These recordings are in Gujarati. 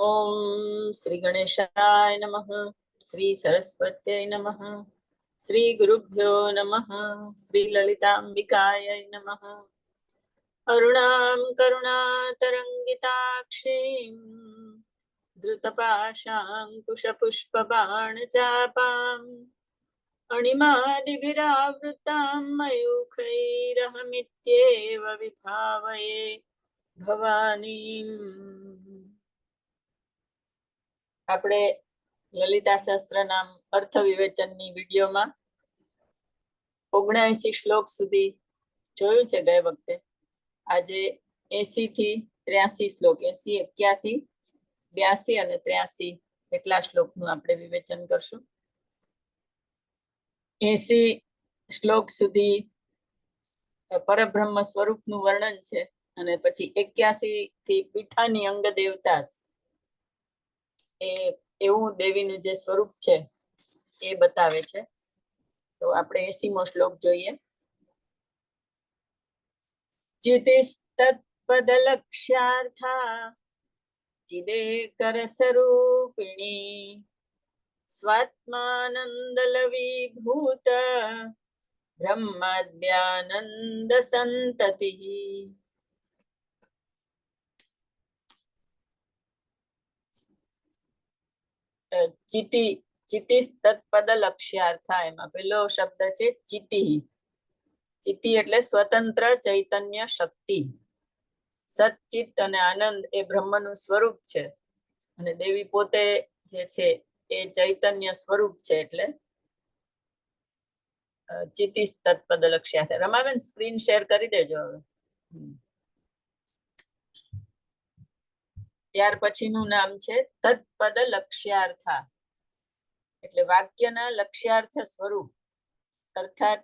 ઓમ શ્રી ગણેશાય નમઃ શ્રી સરસ્વત્ય નમઃ શ્રી ગુરુભ્યો નમઃ શ્રી લલિતાંબિકાય નમઃ અરુણામ કરુણા તરંગિતાક્ષીમ धृतपाशाङ्कुशपुष्पबाणचापाम् अणिमादिभिरावृतां मयूखैरहमित्येव विभावये भवानीम्। આપણે લલિતા શાસ્ત્ર નામ અર્થ વિવેચનની વિડીયોમાં ઓગણએસી શ્લોક સુધી જોયું છે ગઈ વખતે. આજે એસી થી ત્ર્યાસી શ્લોક એસી એક્યાસી, બ્યાસી અને ત્ર્યાસી એટલા શ્લોકનું આપણે વિવેચન કરશું. એસી શ્લોક સુધી પરબ્રહ્મ સ્વરૂપનું વર્ણન છે અને પછી એક્યાસી થી પીઠાની અંગ દેવતાસ એ એવું દેવીનું જે સ્વરૂપ છે, એ બતાવે છે. તો આપણે એસીમો શ્લોક જોઈએ. ચિતિસ્તત્પદલક્ષ્યાર્થા ચિદેકર સ્વરૂપિણી સ્વાત્માનંદલવીભૂત બ્રહ્માદ્યાનંદ સંતતિ ચિતિ ચિતિસ તત્પદ લક્ષ્યાર્થ એમાં. પેલો શબ્દ છે ચિતિ. ચિતિ એટલે સ્વતંત્ર ચૈતન્ય શક્તિ. સચિત અને આનંદ એ બ્રહ્મનું સ્વરૂપ છે. અને દેવી પોતે જે છે એ ચૈતન્ય સ્વરૂપ છે એટલે ચિતિસ તત્પદ લક્ષ્યાર્થ. રમાબેન, સ્ક્રીન શેર કરી દેજો હવે. ત્યાર પછીનું નામ છે તત્પદ લક્ષ્યાર્થા. એટલે વાક્યના લક્ષ્યાર્થ સ્વરૂપ, અર્થાત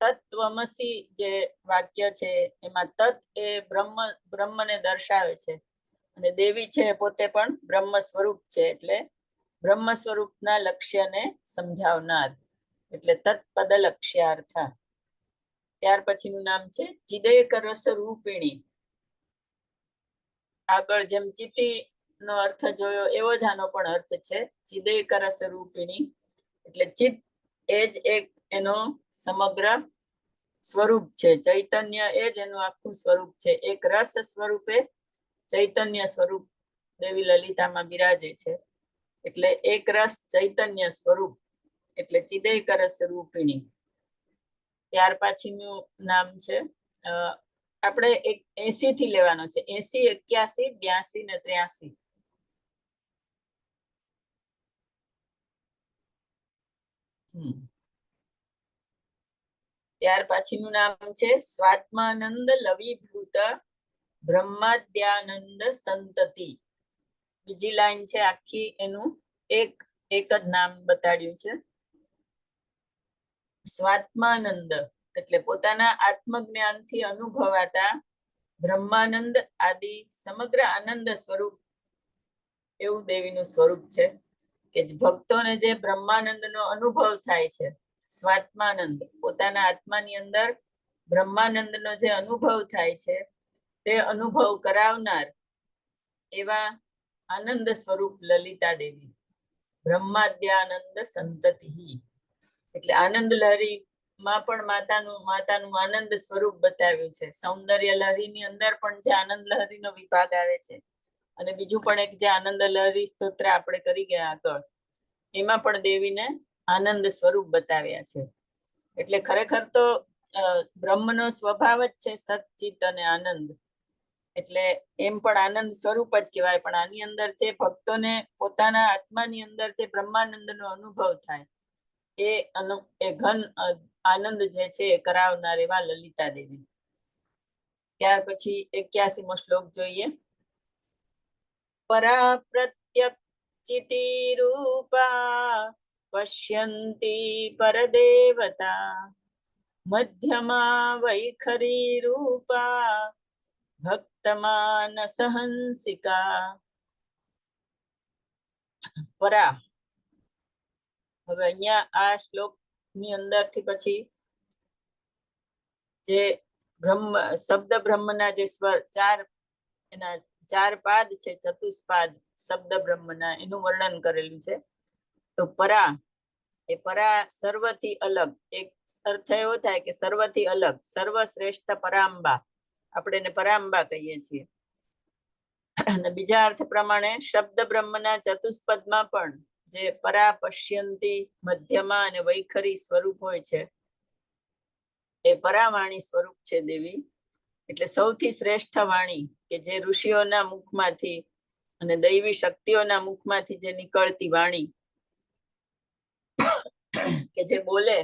તત્વમસી જે વાક્ય છે, એમાં તત્ એ બ્રહ્મ, બ્રહ્મને દર્શાવે છે. અને દેવી છે પોતે પણ બ્રહ્મ સ્વરૂપ છે, એટલે બ્રહ્મ સ્વરૂપના લક્ષ્યને સમજાવનાર, એટલે તત્પદ લક્ષ્યાર્થા. ત્યાર પછીનું નામ છે ચિદેકરસ રૂપિણી. આગળ જેમ ચિતિ નો અર્થ જોયો, એવો જ આનો પણ અર્થ છે. ચિદેક સ્વરૂપિણી એટલે ચિત એ જ એક એનો સમગ્ર સ્વરૂપ છે. ચૈતન્ય એ જ એનું આખું સ્વરૂપ છે. એક રસ સ્વરૂપે ચૈતન્ય સ્વરૂપ દેવી લલિતામાં બિરાજે છે. એટલે એક રસ ચૈતન્ય સ્વરૂપ. એટલે ચિદેક સ્વરૂપિણી ત્યાર પછીનું નામ છે આપણે એક એસી થી લેવાનો છે. એસી, એક્યાસી, બ્યાસી ને ત્ર્યાસી. ત્યાર પછીનું નામ છે સ્વાત્માનંદ લવીભૂત બ્રહ્માદ્યાનંદ સંતતિ. બીજી લાઈન છે આખી એનું એક એક જ નામ બતાડ્યું છે. સ્વાત્માનંદ. એટલે પોતાના આત્મજ્ઞાનથી અનુભવાતા બ્રહ્માનંદ આદિ સમગ્ર આનંદ સ્વરૂપ એવું દેવીનું સ્વરૂપ છે કે ભક્તોને જે બ્રહ્માનંદનો અનુભવ થાય છે, સ્વાત્માનંદ, પોતાના આત્માની અંદર બ્રહ્માનંદનો જે અનુભવ થાય છે, તે અનુભવ કરાવનાર એવા આનંદ સ્વરૂપ લલિતા દેવી, બ્રહ્માદ્યાનંદ સંતતિ. એટલે આનંદ લહરી માં પણ માતાનું માતાનું આનંદ સ્વરૂપ બતાવ્યું છે. સૌંદર્ય લહરીની અંદર પણ જે આનંદ લહરીનો વિભાગ આવે છે. અને બીજું પણ એક જે આનંદ લહેરી સ્તોત્ર આપણે કરી ગયા આગળ, એમાં પણ દેવીને આનંદ સ્વરૂપ બતાવ્યા છે. એટલે ખરેખર તો બ્રહ્મનો સ્વભાવ જ છે સચિત અને આનંદ. એટલે એમ પણ આનંદ સ્વરૂપ જ કહેવાય. પણ આની અંદર જે ભક્તોને પોતાના આત્માની અંદર જે બ્રહ્માનંદનો અનુભવ થાય એ એ ઘન આનંદ જે છે કરાવનાર એવા લલિતા દેવી. ત્યાર પછી એક્યાસીમો શ્લોક જોઈએ. પરા પ્રત્યક રૂપા પશ્યંતી પરદેવતા, મધ્યમા વૈખરી રૂપા ભક્તમાન સહંસિકા. પરા હવે અહીંયા આ શ્લોકની અંદરથી પછી જે બ્રહ્મ, શબ્દ બ્રહ્મના જે સ્વર ચાર એના ચાર પાદ છે, ચતુષ્પાદ શબ્દ બ્રહ્મના, એનું વર્ણન કરેલું છે. તો પરા, એ પરા સર્વથી અલગ, એક અર્થ એવો થાય કે સર્વથી અલગ, સર્વશ્રેષ્ઠ પરાંબા, આપણે એને પરાંબા કહીએ છીએ. અને બીજા અર્થ પ્રમાણે શબ્દ બ્રહ્મના ચતુષ્પદમાં પણ જે પરાપશ્યંતી મધ્યમાં અને વૈખરી સ્વરૂપ હોય છે, એ પરાવાણી સ્વરૂપ છે દેવી. એટલે સૌથી શ્રેષ્ઠ વાણી કે જે ઋષિઓના મુખમાંથી અને દૈવી શક્તિઓના મુખમાંથી જે નીકળતી વાણી કે જે બોલે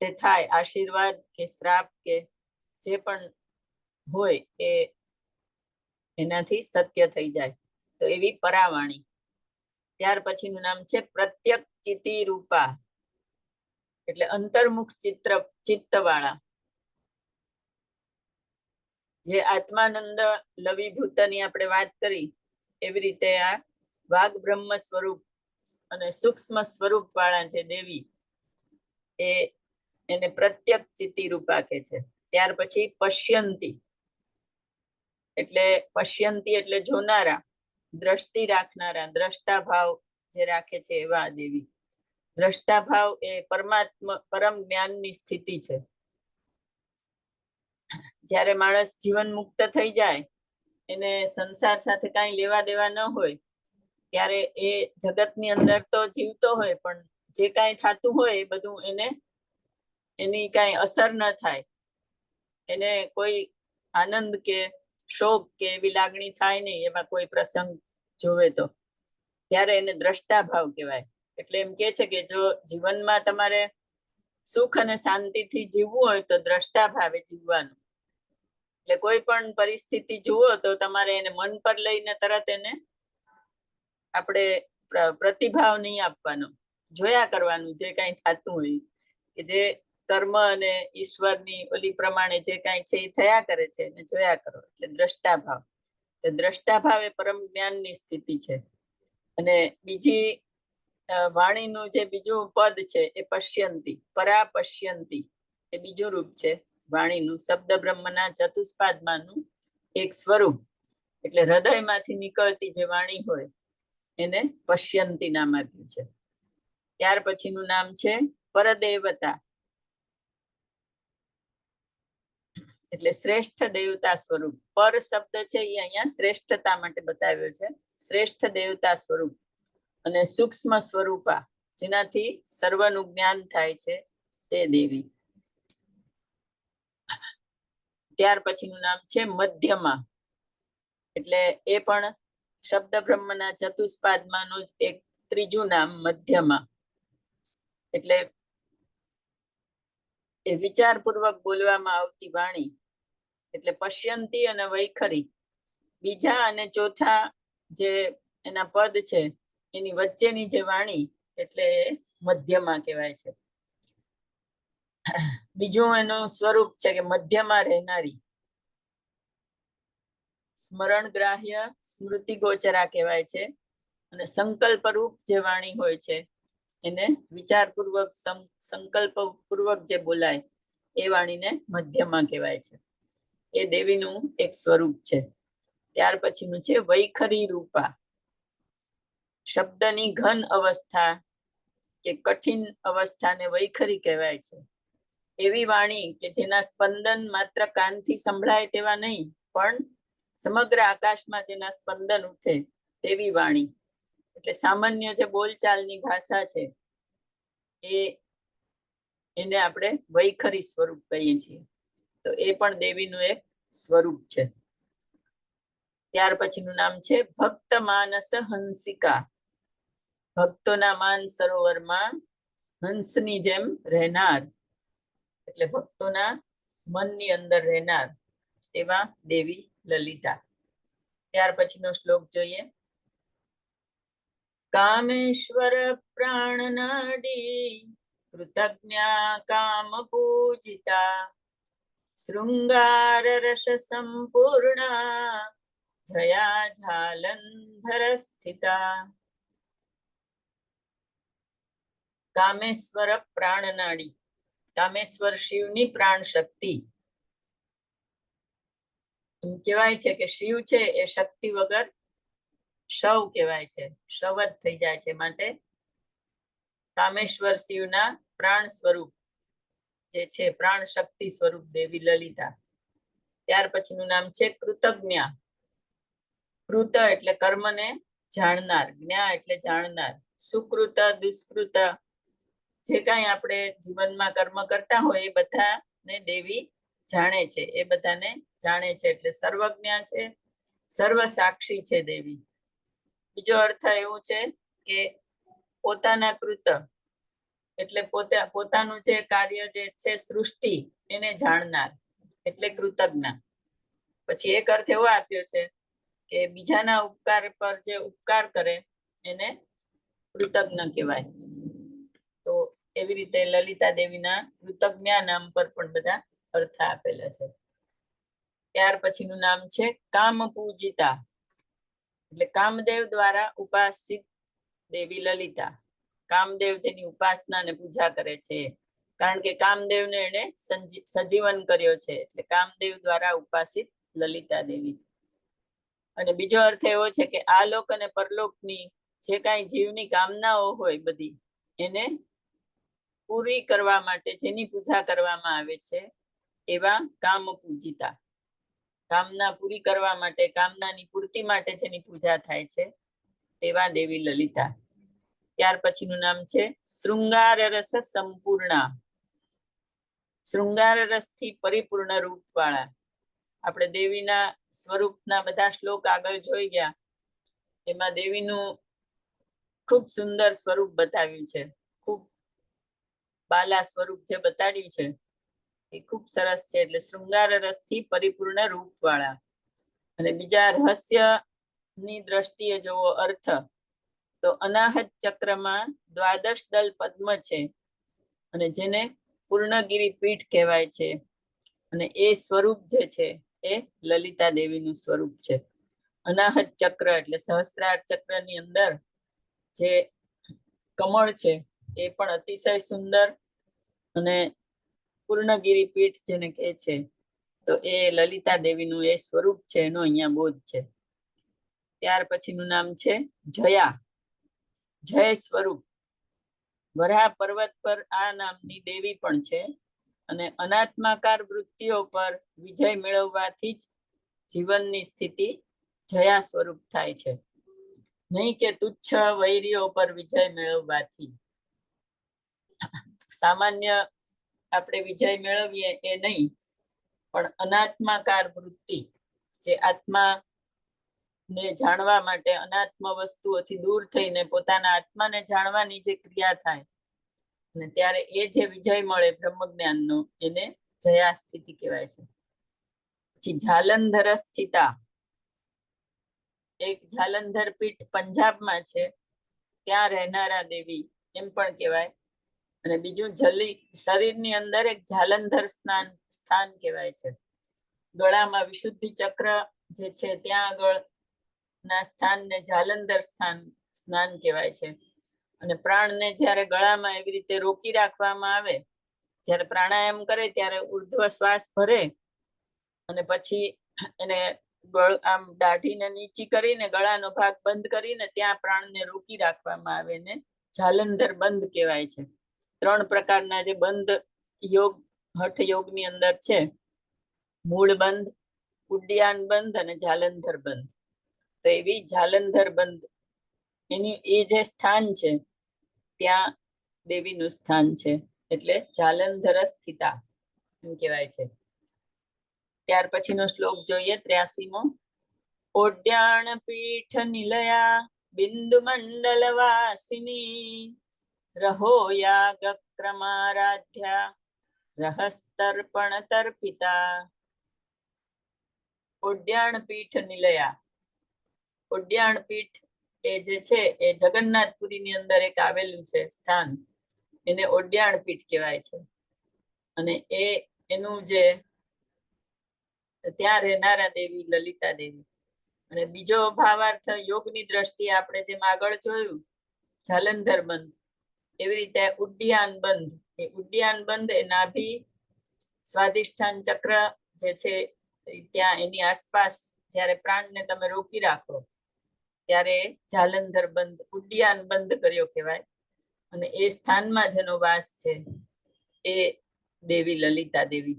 તે થાય, આશીર્વાદ કે શ્રાપ કે જે પણ હોય એ એનાથી સત્ય થઈ જાય. તો એવી પરાવાણી. ત્યાર પછીનું નામ છે પ્રત્યક ચિતિ રૂપા એટલે અંતર્મુખ ચિત્ર, ચિત્તવાળા. જે આત્માનંદ લવીભૂતની આપણે વાત કરી, એવી રીતે આ વાઘ બ્રહ્મ સ્વરૂપ અને સૂક્ષ્મ સ્વરૂપ વાળા છે દેવી, એ એને પ્રત્યક ચિતિ રૂપા કે છે. ત્યાર પછી પશ્યંતી. એટલે પશ્યંતી એટલે જોનારા. દ્રષ્ટિ રાખનારા દ્રષ્ટા ભાવ જે રાખે છે એવા દેવી. દ્રષ્ટા ભાવ એ પરમાત્મા, પરમ જ્ઞાનની સ્થિતિ છે. જ્યારે માણસ જીવન મુક્ત થઈ જાય, એને સંસાર સાથે કાંઈ લેવા દેવા ન હોય, ત્યારે એ જગતની અંદર તો જીવતો હોય, પણ જે કાંઈ થતું હોય એ બધું એને, એની કાંઈ અસર ન થાય. એને કોઈ આનંદ કે શોક કે એવી લાગણી થાય નહીં એમાં કોઈ પ્રસંગ જોવે તો. ત્યારે એને દ્રષ્ટા ભાવ કહેવાય. એટલે એમ કે છે કે જો જીવનમાં તમારે સુખ અને શાંતિથી જીવવું હોય તો દ્રષ્ટા ભાવે જીવવાનું. એટલે કોઈ પણ પરિસ્થિતિ જુઓ તો તમારે એને મન પર લઈને તરત એને આપણે પ્રતિભાવ નહીં આપવાનો. જોયા કરવાનું જે કઈ થતું હોય. કે જે કર્મ અને ઈશ્વરની ઓલી પ્રમાણે જે કાંઈ છે એ થયા કરે છે એને જોયા કરો, એટલે દ્રષ્ટા ભાવ દ્રષ્ટા ભાવ એ પરમ જ્ઞાનની સ્થિતિ છે. અને બીજી વાણીનું જે બીજું પદ છે એ પશ્યંતી પરા પશ્યંતી એ બીજું રૂપ છે વાણીનું શબ્દ બ્રહ્મના ચતુષ્પાદમાનું એક સ્વરૂપ. એટલે હૃદયમાંથી નીકળતી જે વાણી હોય એને પશ્યંતી નામ આપ્યું છે. ત્યાર પછીનું નામ છે પરદેવતા. એટલે શ્રેષ્ઠ દેવતા સ્વરૂપ. પર શબ્દ છે એ અહીંયા શ્રેષ્ઠતા માટે બતાવ્યો છે. શ્રેષ્ઠ દેવતા સ્વરૂપ અને સૂક્ષ્મ સ્વરૂપા જેનાથી સર્વનું જ્ઞાન થાય છે તે દેવી. ત્યાર પછીનું નામ છે મધ્યમાં. એટલે એ પણ શબ્દ બ્રહ્મના ચતુષ્પાદમાંનું જ એક ત્રીજું નામ મધ્યમાં. એટલે એ વિચારપૂર્વક બોલવામાં આવતી વાણી એટલે પશ્યંતી અને વૈખરી. બીજા અને ચોથા જે એના પદ છે, એની વચ્ચેની જે વાણી, એટલે મધ્યમાં કહેવાય છે. બીજું એનું સ્વરૂપ છે કે મધ્યમાં રહેનારી. સ્મરણ ગ્રાહ્ય સ્મૃતિ ગોચરા કહેવાય છે અને સંકલ્પ રૂપ જે વાણી હોય છે, એને વિચારપૂર્વક સંકલ્પ પૂર્વક જે બોલાય, એ વાણીને મધ્યમાં કહેવાય છે. એ દેવીનું એક સ્વરૂપ છે. ત્યાર પછીનું છે વૈખરી રૂપા. શબ્દની ઘન અવસ્થા કે કઠિન અવસ્થાને વૈખરી કહેવાય છે. એવી વાણી કે જેના સ્પંદન માત્ર કાનથી સંભળાય તેવા નહીં, પણ સમગ્ર આકાશમાં જેના સ્પંદન ઉઠે તેવી વાણી. એટલે સામાન્ય જે બોલચાલની ભાષા છે, એ એને આપણે વૈખરી સ્વરૂપ કહીએ છીએ. તો એ પણ દેવીનું એક સ્વરૂપ છે. ત્યાર પછીનું નામ છે ભક્ત માનસ હંસિકા. ભક્તોના માન સરોવરમાં હંસની જેમ રહેનાર, એટલે ભક્તોના મનની અંદર રહેનાર એવા દેવી લલિતા. ત્યાર પછીનો શ્લોક જોઈએ. કામેશ્વર પ્રાણનાડી કૃતજ્ઞા કામ પૂજિતા શૃંગાર સંપૂર્ણા જયા જાલંધર સ્થિતા કામેશ્વર પ્રાણનાડી કામેશ્વર શિવની પ્રાણ શક્તિ એમ કહેવાય છે કે શિવ છે એ શક્તિ વગર શવ કહેવાય છે, શવ જ થઈ જાય છે માટે કામેશ્વર શિવના પ્રાણ સ્વરૂપ. જે છે પ્રાણ શક્તિ સ્વરૂપ દેવી લલિતા. ત્યાર પછીનું નામ છે કૃતજ્ઞા. કૃત એટલે કર્મને જાણનાર, જ્ઞા એટલે જાણનાર. સુકૃત, દુષ્કૃત, જે કાંઈ આપણે જીવનમાં કર્મ કરતા હોય એ બધાને દેવી જાણે છે, એ બધાને જાણે છે એટલે સર્વજ્ઞા છે સર્વ સાક્ષી છે દેવી. બીજો અર્થ એવો છે કે પોતાના કૃત એટલે પોતે, પોતાનું જે કાર્ય જે છે સૃષ્ટિ, એને જાણનાર, એટલે કૃતજ્ઞ. પછી એક અર્થ એવો આપ્યો છે કે બીજાના ઉપકાર પર જે ઉપકાર કરે, એને કૃતજ્ઞ કહેવાય. તો એવી રીતે લલિતા દેવીના કૃતજ્ઞા નામ પર પણ બધા અર્થ આપેલા છે. ત્યાર પછીનું નામ છે કામ પૂજિતા એટલે કામદેવ દ્વારા ઉપાસિત દેવી લલિતા. કામદેવ જેની ઉપાસના ને પૂજા કરે છે. કારણ કે કામદેવને એને સજીવન કર્યો છે. એટલે કામદેવ દ્વારા ઉપાસિત લલિતા દેવી. અને બીજો અર્થ એવો છે કે આ લોક અને પરલોકની જે કાંઈ જીવની કામનાઓ હોય બધી, એને પૂરી કરવા માટે, જેની પૂજા કરવામાં આવે છે, એવા કામ પૂજિતા. કામના પૂરી કરવા માટે, કામનાની પૂર્તિ માટે જેની પૂજા થાય છે, તેવા દેવી લલિતા. ત્યાર પછીનું નામ છે શૃંગાર રસ સંપૂર્ણા. શૃંગાર રસથી પરિપૂર્ણ રૂપ વાળા આપણે દેવીના સ્વરૂપના બધા શ્લોક આગળ જોઈ ગયા. એમાં દેવીનું ખૂબ સુંદર સ્વરૂપ બતાવ્યું છે. ખૂબ બાલા સ્વરૂપ જે બતાડ્યું છે, એ ખૂબ સરસ છે એટલે શૃંગાર રસથી પરિપૂર્ણ રૂપ વાળા અને બીજા રહસ્યની દ્રષ્ટિએ જોવો અર્થ તો અનાહત ચક્રમાં દ્વાદશ દલ પદ્મ છે અને જેને પૂર્ણગીરી પીઠ કહેવાય છે. અને એ સ્વરૂપ જે છે એ લલિતા દેવીનું સ્વરૂપ છે. અનાહત ચક્ર એટલે સહસ્ત્રાર ચક્રની અંદર જે કમળ છે એ પણ અતિશય સુંદર અને પૂર્ણગીરી પીઠ જેને કહે છે. તો એ લલિતા દેવીનું એ સ્વરૂપ છે એનો અહીંયા બોધ છે. ત્યાર પછીનું નામ છે જયા. જય સ્વરૂપ. વરાહ પર્વત પર આ નામની દેવી પણ છે અને અનાત્માકાર વૃત્તિઓ પર વિજય મેળવવાથી જ જીવનની સ્થિતિ જયા સ્વરૂપ થાય છે. નહીં કે તુચ્છ વૈરીઓ પર વિજય મેળવવાથી. સામાન્ય આપણે વિજય મેળવીએ એ નહીં, પણ અનાત્માકાર વૃત્તિ જે આત્મા ને જાણવા માટે અનાત્મ વસ્તુઓથી દૂર થઈને પોતાના આત્માને જાણવાની જે ક્રિયા થાય અને ત્યારે એ જે વિજય મળે બ્રહ્મ જ્ઞાનનો એને જયા સ્થિતિ કહેવાય છે. પછી જાલંધર સ્થિતા એક જાલંધર પીઠ પંજાબમાં છે. ત્યાં રહેનારા દેવી એમ પણ કહેવાય અને બીજું જલી શરીરની અંદર એક જાલંધર સ્નાન સ્થાન કહેવાય છે. ગળામાં વિશુદ્ધિ ચક્ર જે છે ત્યાં આગળ ના સ્થાનને જાલંધર સ્થાન, સ્નાન કહેવાય છે. અને પ્રાણને જ્યારે ગળામાં એવી રીતે રોકી રાખવામાં આવે, જ્યારે પ્રાણાયામ કરે ત્યારે ઉર્ધ્વ શ્વાસ ભરે અને પછી એને ગળ, આમ દાઢીને નીચી કરીને ગળાનો ભાગ બંધ કરીને ત્યાં પ્રાણને રોકી રાખવામાં આવે ને જાલંધર બંધ કહેવાય છે. ત્રણ પ્રકારના જે બંધ યોગ, હઠ યોગની અંદર છે. મૂળ બંધ, ઉડ્ડયાન બંધ અને જાલંધર બંધ. તો એવી જાલંધર બંધ. એની, એ જે સ્થાન છે, ત્યાં દેવીનું સ્થાન છે, એટલે જાલંધર સ્થિતા એમ કહેવાય છે. ત્યાર પછીનો શ્લોક જોઈએ, ત્ર્યાસીમો. ઓડ્યાણ પીઠ નિલયા, બિંદુ મંડલ વાસિની. રહો યાગ ક્રમારાધ્યા રહસ્તર્પણ તર્પિતા. ઓડ્યાણ પીઠ નિલયા ઓડ્યાણ પીઠ એ જે છે એ જગન્નાથપુરી ની અંદર એક આવેલું છે સ્થાન. એને ઓડ્યાણ પીઠ કહેવાય છે. અને એ, એનું જે, ત્યાં રહેનારા દેવી લલિતા દેવી. અને બીજો ભાવાર્થ યોગની દ્રષ્ટિએ આપણે જેમ આગળ જોયું, જાલંધર બંધ. એવી રીતે ઉડ્ડયાન બંધ. એ ઉડ્ડયાન બંધ એ નાભી સ્વાધિષ્ઠાન ચક્ર જે છે ત્યાં એની આસપાસ જ્યારે પ્રાણને તમે રોકી રાખો ત્યારે જાલંધર બંધ ઉડ્ડિયાન બંધ કર્યો કહેવાય. અને એ સ્થાનમાં જેનો વાસ છે, એ દેવી લલિતા દેવી.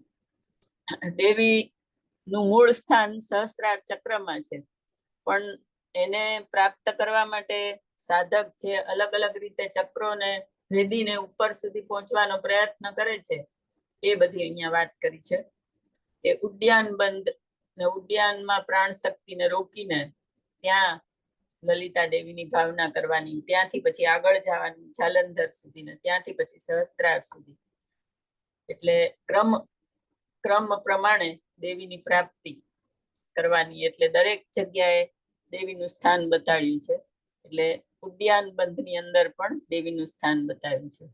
દેવી નું મૂળ સ્થાન સહસ્ત્રાર ચક્રમાં છે. પણ એને પ્રાપ્ત કરવા માટે સાધક જે અલગ અલગ રીતે ચક્રોને ભેદીને ઉપર સુધી પહોંચવાનો પ્રયત્ન કરે છે, એ બધી અહીંયા વાત કરી છે. એ ઉડ્યાન બંધ ને ઉડ્યાનમાં પ્રાણ શક્તિને રોકીને ત્યાં લલિતા દેવીની ભાવના કરવાની, ત્યાંથી પછી આગળ જવાનું જાલંધર સુધી ત્યાંથી પછી સહસ્ત્રાર સુધી. એટલે ક્રમ ક્રમ પ્રમાણે દેવીની પ્રાપ્તિ કરવાની, એટલે દરેક જગ્યાએ દેવીનું સ્થાન બતાડ્યું છે. એટલે ઉડ્યાન બંધની અંદર પણ દેવીનું સ્થાન બતાવ્યું છે.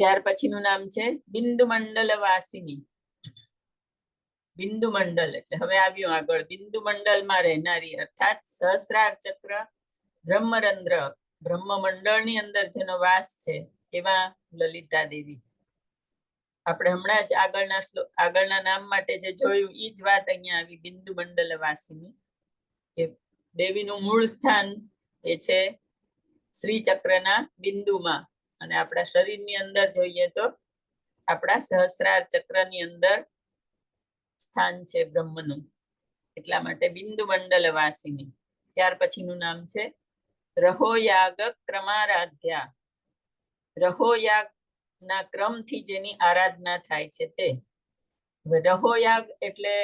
ત્યાર પછીનું નામ છે બિંદુ મંડલ વાસિની બિંદુ મંડલ એટલે હવે આવ્યું આગળ. બિંદુ મંડળમાં રહેનારી, અર્થાત સહસ્રાર ચક્ર બ્રહ્મરંદ્ર બ્રહ્મ મંડળની અંદર જેનો વાસ છે, એવા લલિતા દેવી. આપણે હમણાં જ આગળના શ્લોક આગળના નામ માટે જે જોયું એ જ વાત અહીંયા આવી બિંદુ મંડલ વાસીની કે દેવીનું મૂળ સ્થાન એ છે શ્રી ચક્રના બિંદુમાં. અને આપણા શરીરની અંદર જોઈએ તો આપણા સહસ્રાર ચક્રની અંદર સ્થાન છે બ્રહ્મનું, એટલા માટે બિંદુ મંડલ વાસીની ત્યાર પછીનું નામ છે રહોયાગ ક્રમારાધ્યા રહોયાગ ના ક્રમથી જેની આરાધના થાય છે તે. રહોયાગ એટલે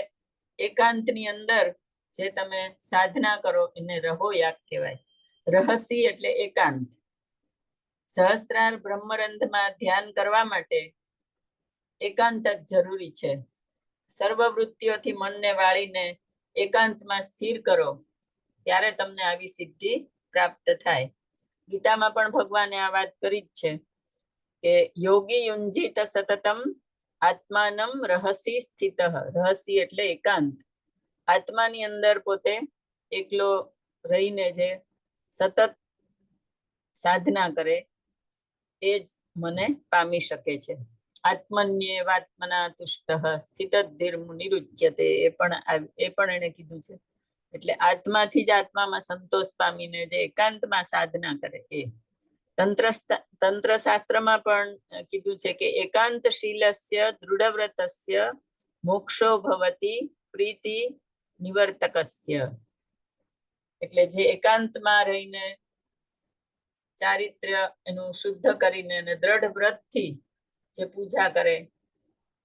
એકાંતની અંદર જે તમે સાધના કરો એને રહોયાગ કહેવાય. રહસી એટલે એકાંત. સહસ્ત્રાર બ્રહ્મરંધમાં ધ્યાન કરવા માટે એકાંત જ જરૂરી છે. સર્વ વૃત્તિઓથી મનને વાળીને એકાંતમાં સ્થિર કરો, ત્યારે તમને આવી સિદ્ધિ પ્રાપ્ત થાય. ગીતામાં પણ ભગવાને આ વાત કરી જ છે કે, યોગી યુંજીત સતતમ આત્માનમ રહસી સ્થિત. રહસી એટલે એકાંત. આત્માની અંદર પોતે એકલો રહીને જે સતત સાધના કરે, એ જ મને પામી શકે છે. આત્મન્યેવાત્મના તુષ્ટ સ્થિત નિરુચ્યતે એ પણ એ પણ એને કીધું છે. એટલે આત્માથી જ આત્મામાં સંતોષ પામીને જે એકાંતમાં સાધના કરે એ. તંત્ર તંત્ર શાસ્ત્રમાં પણ કીધું છે કે એકાંત શીલસ્ય દૃઢવ્રતસ્ય મોક્ષો ભવતી પ્રીતિ નિવર્તકસ્ય. એટલે જે એકાંતમાં રહીને ચારિત્ર્ય એનું શુદ્ધ કરીને અને દ્રઢ વ્રતથી જે પૂજા કરે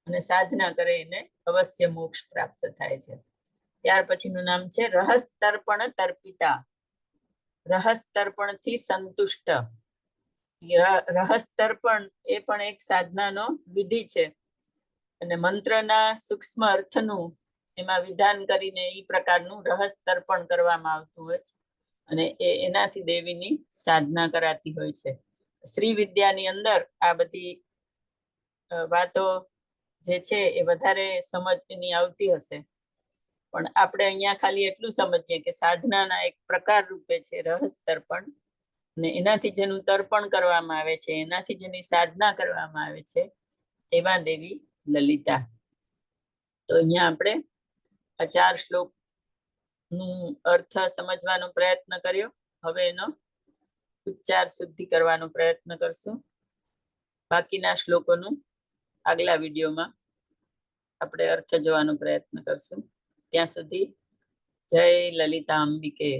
અને સાધના કરે એને અવશ્ય મોક્ષ પ્રાપ્ત થાય છે. ત્યાર પછીનું નામ છે રહસ તર્પણ તર્પિતા. રહસ તર્પણથી સંતુષ્ટ ર- રહસ તર્પણ એ પણ એક સાધનાનો વિધિ છે. અને મંત્રના સૂક્ષ્મ અર્થનું એમાં વિધાન કરીને એ પ્રકારનું રહસ તર્પણ કરવામાં આવતું હોય છે. અને એ એનાથી દેવીની સાધના કરાતી હોય છે. શ્રી વિદ્યાની અંદર આ બધી વાતો જે છે એ વધારે સમજ એની આવતી હશે. પણ આપણે અહીંયા ખાલી એટલું સમજીએ કે સાધનાના એક પ્રકાર રૂપે છે રહસ તર્પણ અને એનાથી જેનું તર્પણ કરવામાં આવે છે, એનાથી જેની સાધના કરવામાં આવે છે, એવા દેવી લલિતા. તો અહીંયા આપણે આ ચાર શ્લોકનું અર્થ સમજવાનો પ્રયત્ન કર્યો. હવે એનો ઉચ્ચાર શુદ્ધિ કરવાનો પ્રયત્ન કરશું. બાકીના શ્લોકોનું આગલા વિડીયોમાં આપણે અર્થ જોવાનો પ્રયત્ન કરશું. ત્યાં સુધી જય લલિતા અંબિકે.